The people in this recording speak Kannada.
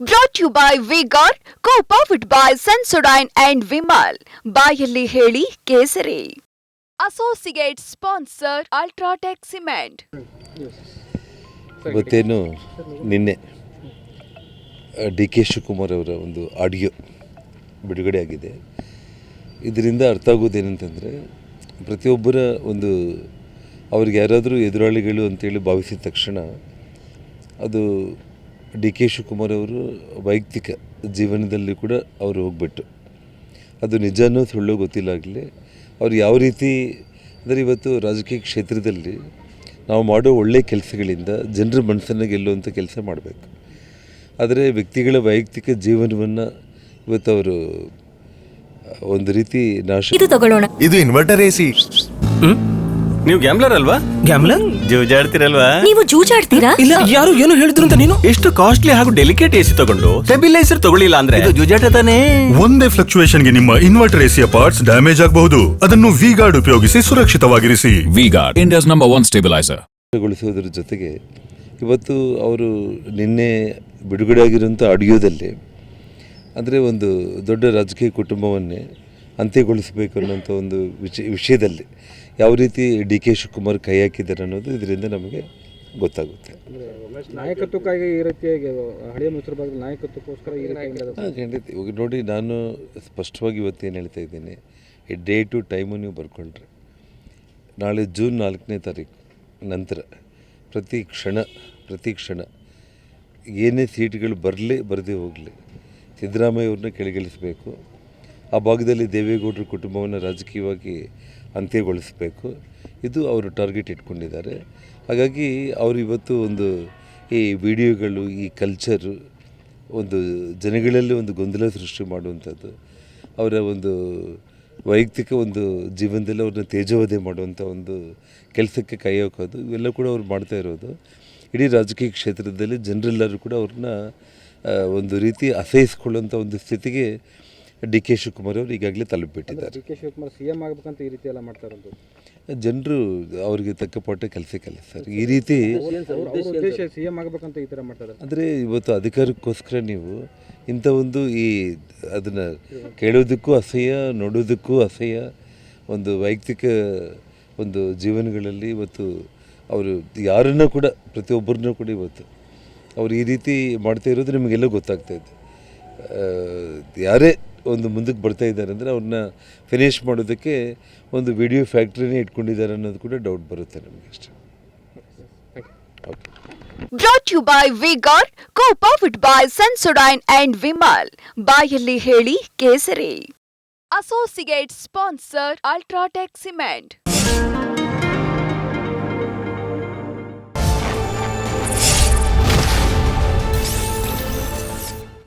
Brought you by V Guard co powered by Sensodyne and Vimal ಬಾಯಲ್ಲಿ ಹೇಳಿ ಕೇಸರಿ. ಅಸೋಸಿಯೇಟ್ ಸ್ಪಾನ್ಸರ್ ಅಲ್ಟ್ರಾಟೆಕ್ ಸಿಮೆಂಟ್ ಇವತ್ತೇನು ನಿನ್ನೆ ಡಿ ಕೆ ಶಿವಕುಮಾರ್ ಅವರ ಒಂದು ಆಡಿಯೋ ಬಿಡುಗಡೆ ಆಗಿದೆ. ಇದರಿಂದ ಅರ್ಥ ಆಗೋದೇನಂತಂದರೆ ಪ್ರತಿಯೊಬ್ಬರ ಒಂದು, ಅವ್ರಿಗೆ ಯಾರಾದರೂ ಎದುರಾಳಿಗಳು ಅಂತೇಳಿ ಭಾವಿಸಿದ ತಕ್ಷಣ, ಅದು ಡಿ ಕೆ ಶಿವಕುಮಾರ್ ಅವರು ವೈಯಕ್ತಿಕ ಜೀವನದಲ್ಲಿ ಕೂಡ ಅವರು ಹೋಗ್ಬಿಟ್ಟು. ಅದು ನಿಜನೂ ಸುಳ್ಳು ಗೊತ್ತಿಲ್ಲ ಆಗಲಿ. ಅವ್ರು ಯಾವ ರೀತಿ ಅಂದರೆ ಇವತ್ತು ರಾಜಕೀಯ ಕ್ಷೇತ್ರದಲ್ಲಿ ನಾವು ಮಾಡೋ ಒಳ್ಳೆಯ ಕೆಲಸಗಳಿಂದ ಜನರ ಮನಸ್ಸನ್ನು ಗೆಲ್ಲುವಂಥ ಕೆಲಸ ಮಾಡಬೇಕು. ಆದರೆ ವ್ಯಕ್ತಿಗಳ ವೈಯಕ್ತಿಕ ಜೀವನವನ್ನು ಇವತ್ತು ಅವರು ಒಂದು ರೀತಿ ನಾಶ ಇದು ತಗೊಳ್ಳೋಣ. ಇದು ಇನ್ವರ್ಟರ್ ಎಸಿ ನೀವು ಗ್ಯಾಮ್ಲರ್ ಅಲ್ವಾ? ಗ್ಯಾಮ್ಲರ್ ಜೂಜಾಡ್ತಿರಲ್ವಾ? ನೀವು ಜೂಜಾಡ್ತೀರಾ? ಇಲ್ಲ ಯಾರು ಏನು ಹೇಳಿದ್ರು ಅಂತ ನೀನು? ಎಷ್ಟು ಕಾಸ್ಟ್ಲಿ ಹಾಗೂ ಡೆಲಿಕೇಟ್ ಎಸಿ ತಗೊಂಡು ಸ್ಟೆಬಿಲೈಸರ್ ತಗೊಳ್ಳಿಲ್ಲ ಅಂದ್ರೆ? ಇದು ಜೂಜಾಟ ತಾನೇ? ಒಂದೇ ಫ್ಲಕ್ಚುಯೇಷನ್ಗೆ ನಿಮ್ಮ ಇನ್ವರ್ಟರ್ ಎಸಿಯ ಪಾರ್ಟ್ಸ್ ಡ್ಯಾಮೇಜ್ ಆಗಬಹುದು. ಅದನ್ನು ವಿ ಗಾರ್ಡ್ ಉಪಯೋಗಿಸಿ ಸುರಕ್ಷಿತವಾಗಿರಿಸಿ. V guard India's number one stabiliser ಗೊಳಿಸೋದ್ರ ಜೊತೆಗೆ ಇವತ್ತು ಅವರು ನಿನ್ನೆ ಬಿಡುಗಡೆ ಆಗಿರುವಂತಹ ಆಡಿಯೋದಲ್ಲಿ ಅಂದರೆ ಒಂದು ದೊಡ್ಡ ರಾಜಕೀಯ ಕುಟುಂಬವನ್ನೇ ಅಂತ್ಯಗೊಳಿಸಬೇಕು ಅನ್ನೋಂಥ ಒಂದು ವಿಷಯ ವಿಷಯದಲ್ಲಿ ಯಾವ ರೀತಿ ಡಿ ಕೆ ಶಿವಕುಮಾರ್ ಕೈ ಹಾಕಿದ್ದಾರೆ ಅನ್ನೋದು ಇದರಿಂದ ನಮಗೆ ಗೊತ್ತಾಗುತ್ತೆ. ನಾಯಕತ್ವಕ್ಕಾಗಿ ಈ ರೀತಿಯಾಗಿ ಹಳೆಯ ಮೈಸೂರು ಭಾಗದ ನಾಯಕತ್ವಕ್ಕೋಸ್ಕರ ಖಂಡಿತ. ಇವಾಗ ನೋಡಿ ನಾನು ಸ್ಪಷ್ಟವಾಗಿ ಇವತ್ತು ಏನು ಹೇಳ್ತಾ ಇದ್ದೀನಿ ಈ ಡೇಟು ಟೈಮು ನೀವು ಬರ್ಕೊಂಡ್ರೆ ನಾಳೆ ಜೂನ್ ನಾಲ್ಕನೇ ತಾರೀಕು ನಂತರ ಪ್ರತಿ ಕ್ಷಣ ಪ್ರತಿ ಕ್ಷಣ ಏನೇ ಸೀಟ್ಗಳು ಬರಲಿ ಬರದೇ ಹೋಗಲಿ ಸಿದ್ದರಾಮಯ್ಯವ್ರನ್ನ ಕೆಳಗಿಳಿಸಬೇಕು. ಆ ಭಾಗದಲ್ಲಿ ದೇವೇಗೌಡರ ಕುಟುಂಬವನ್ನು ರಾಜಕೀಯವಾಗಿ ಅಂತ್ಯಗೊಳಿಸಬೇಕು. ಇದು ಅವರು ಟಾರ್ಗೆಟ್ ಇಟ್ಕೊಂಡಿದ್ದಾರೆ. ಹಾಗಾಗಿ ಅವರು ಇವತ್ತು ಒಂದು ಈ ವಿಡಿಯೋಗಳು, ಈ ಕಲ್ಚರು ಒಂದು ಜನಗಳಲ್ಲಿ ಒಂದು ಗೊಂದಲ ಸೃಷ್ಟಿ ಮಾಡುವಂಥದ್ದು, ಅವರ ಒಂದು ವೈಯಕ್ತಿಕ ಒಂದು ಜೀವನದಲ್ಲಿ ಅವ್ರನ್ನ ತೇಜೋವಧೆ ಮಾಡುವಂಥ ಒಂದು ಕೆಲಸಕ್ಕೆ ಕೈ ಹಾಕೋದು, ಇವೆಲ್ಲ ಕೂಡ ಅವ್ರು ಮಾಡ್ತಾ ಇರೋದು. ಇಡೀ ರಾಜಕೀಯ ಕ್ಷೇತ್ರದಲ್ಲಿ ಜನರೆಲ್ಲರೂ ಕೂಡ ಅವ್ರನ್ನ ಒಂದು ರೀತಿ ಅಸಹಿಸ್ಕೊಳ್ಳೋಂಥ ಒಂದು ಸ್ಥಿತಿಗೆ ಡಿ ಕೆ ಶಿವಕುಮಾರ್ ಅವರು ಈಗಾಗಲೇ ತಲುಪಿಬಿಟ್ಟಿದ್ದಾರೆ. D K Shivakumar C M ಆಗ್ಬೇಕಂತ ಈ ರೀತಿ ಎಲ್ಲ ಮಾಡ್ತಾ ಇರೋದು ಜನರು ಅವರಿಗೆ ತಕ್ಕ ಪಾಠ ಕಲಿಸ್ತಾರೆ. ಸರ್ ಈ ರೀತಿ ಅವ್ರ ಉದ್ದೇಶ ಸಿ ಎಂ ಆಗಬೇಕಂತ ಈ ಥರ ಮಾಡ್ತಾರೆ. ಇದ್ದಾರೆ ಅಂದರೆ ಇವತ್ತು ಅಧಿಕಾರಕ್ಕೋಸ್ಕರ ನೀವು ಇಂಥ ಒಂದು ಈ ಅದನ್ನು ಕೇಳೋದಕ್ಕೂ ಅಸಹ್ಯ ನೋಡೋದಕ್ಕೂ ಅಸಹ್ಯ ಒಂದು ವೈಯಕ್ತಿಕ ಒಂದು ಜೀವನಗಳಲ್ಲಿ ಇವತ್ತು ಅವರು ಯಾರನ್ನ ಕೂಡ ಪ್ರತಿಯೊಬ್ಬರನ್ನೂ ಕೂಡ ಇವತ್ತು ಅವ್ರು ಈ ರೀತಿ ಮಾಡ್ತಾ ಇರೋದು ನಿಮಗೆಲ್ಲ ಗೊತ್ತಾಗ್ತಾ ಇದೆ. ಯಾರೇ ಒಂದು ಮುಂದಕ್ಕೆ ಬರ್ತಾ ಇದ್ದಾರೆ ಅಂದರೆ ಅವ್ರನ್ನ ಫಿನಿಷ್ ಮಾಡೋದಕ್ಕೆ ಒಂದು ವಿಡಿಯೋ ಫ್ಯಾಕ್ಟ್ರಿನೇ ಇಟ್ಕೊಂಡಿದ್ದಾರೆ ಅನ್ನೋದು ಕೂಡ ಡೌಟ್ ಬರುತ್ತೆ ನಮಗೆ ಅಷ್ಟೇ. Brought you by V Guard co powered by Sensodyne and Vimal ಬಾಯಲ್ಲಿ ಹೇಳಿ ಕೇಸರಿ. Associate sponsor UltraTech cement